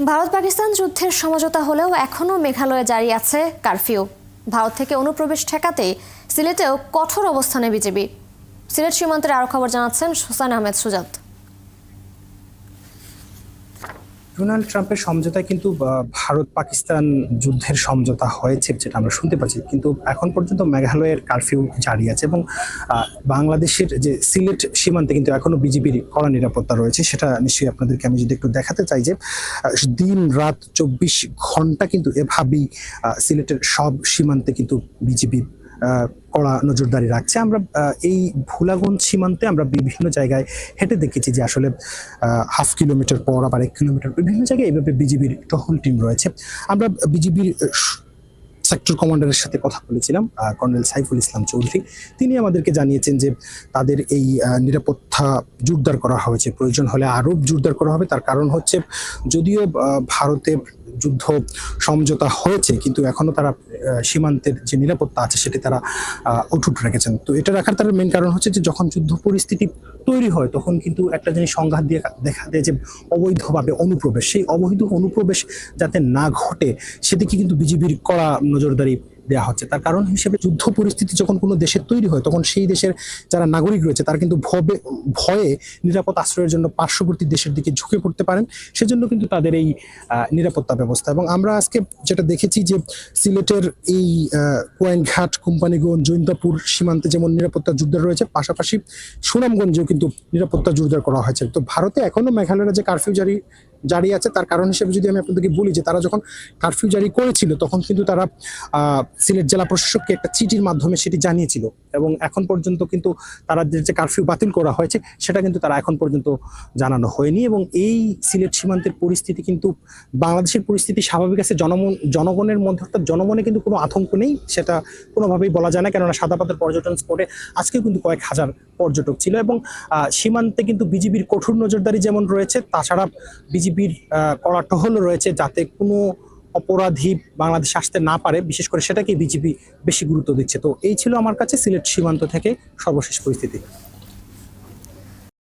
ভারত পাকিস্তান যুদ্ধের সমঝোতা হলেও এখনও মেঘালয়ে জারি আছে কারফিউ। ভারত থেকে অনুপ্রবেশ ঠেকাতে সিলেটেও কঠোর অবস্থানে বিজেপি। সিলেট সীমান্তের আরও খবর জানাচ্ছেন সুসান আহমেদ সুজাত। ডোনাল্ড ট্রাম্পের সমঝোতায় কিন্তু ভারত পাকিস্তান যুদ্ধের সমঝোতা হয়েছে যেটা আমরা শুনতে পাচ্ছি। কিন্তু এখন পর্যন্ত মেঘালয়ের কারফিউ জারি আছে এবং বাংলাদেশের যে সিলেট সীমান্তে কিন্তু এখনও বিজিবির কড়া নিরাপত্তা রয়েছে সেটা নিশ্চয়ই আপনাদেরকে আমি যদি একটু দেখাতে চাই যে দিন রাত চব্বিশ ঘণ্টা কিন্তু এভাবেই সিলেটের সব সীমান্তে কিন্তু আহ, কড়া নজরদারি রাখছে। আমরা এই ভোলাগঞ্জ সীমান্তে আমরা বিভিন্ন জায়গায় হেঁটে দেখেছি যে আসলে হাফ কিলোমিটার পর আবার এক কিলোমিটার বিভিন্ন জায়গায় এইভাবে বিজিবির টহল টিম রয়েছে। আমরা বিজিবির সেক্টর কমান্ডারের সাথে কথা বলেছিলাম কর্নেল সাইফুল ইসলাম চৌধুরী। তিনি আমাদেরকে জানিয়েছেন যে তাদের এই নিরাপত্তা জোরদার করা হয়েছে। প্রয়োজন হলে আরও জোরদার করা হবে। তার কারণ হচ্ছে যদিও আহ, ভারতের যুদ্ধ সমঝোতা হয়েছে, কিন্তু এখনও তারা সীমান্তের যে নিরাপত্তা আছে সেটি তারা অটুট রেখেছেন। তো এটা রাখার তার মেন কারণ হচ্ছে যে যখন যুদ্ধ পরিস্থিতি তৈরি হয়, তখন কিন্তু একটা জিনিস সংঘাত দিয়ে দেখা দেয় যে অবৈধভাবে অনুপ্রবেশ। সেই অবৈধ অনুপ্রবেশ যাতে না ঘটে, সেদিকে কিন্তু বিজেপির কড়া নজরদারি দেওয়া হচ্ছে। তার কারণ হিসেবে যুদ্ধ পরিস্থিতি যখন কোনো দেশের তৈরি হয়, তখন সেই দেশের যারা নাগরিক রয়েছে, তারা কিন্তু ভবে ভয়ে নিরাপদ আশ্রয়ের জন্য পার্শ্ববর্তী দেশের দিকে ঝুঁকে পড়তে পারেন। সেজন্য কিন্তু তাদের এই নিরাপত্তা ব্যবস্থা। এবং আমরা আজকে যেটা দেখেছি যে সিলেটের এই কোয়েনঘাট, কোম্পানিগঞ্জ, জৈন্তাপুর সীমান্তে যেমন নিরাপত্তা জোরদার রয়েছে, পাশাপাশি সুনামগঞ্জেও কিন্তু নিরাপত্তা জোরদার করা হয়েছে। তো ভারতে এখনও মেঘালয়ের যে কারফিউ জারি জারি আছে। তার কারণ হিসেবে যদি আমি আপনাদেরকে বলি যে তারা যখন কারফিউ জারি করেছিল, তখন কিন্তু তারা সিলেট জেলা প্রশাসককে একটা চিঠির মাধ্যমে সেটি জানিয়েছিল এবং এখন পর্যন্ত কিন্তু তারা যে কারফিউ বাতিল করা হয়েছে, সেটা কিন্তু তারা এখন পর্যন্ত জানানো হয়নি এবং এই সিলেট সীমান্তের পরিস্থিতি কিন্তু বাংলাদেশের পরিস্থিতি স্বাভাবিক আছে। জনমন, জনগণের মধ্যে অর্থাৎ জনমনে কিন্তু কোনো আতঙ্ক নেই, সেটা কোনোভাবেই বলা যায় না। কেননা সাদাপাতের পর্যটন স্পটে আজকেও কিন্তু কয়েক হাজার পর্যটক ছিল এবং সীমান্তে কিন্তু বিজিবির কঠোর নজরদারি যেমন রয়েছে, তাছাড়া বিজিবির কড়া টহল রয়েছে যাতে কোনো অপরাধী বাংলাদেশ আসতে না পারে। বিশেষ করে সেটাকে বিজিবি বেশি গুরুত্ব দিচ্ছে। তো এই ছিল আমার কাছে সিলেট সীমান্ত থেকে সর্বশেষ পরিস্থিতি।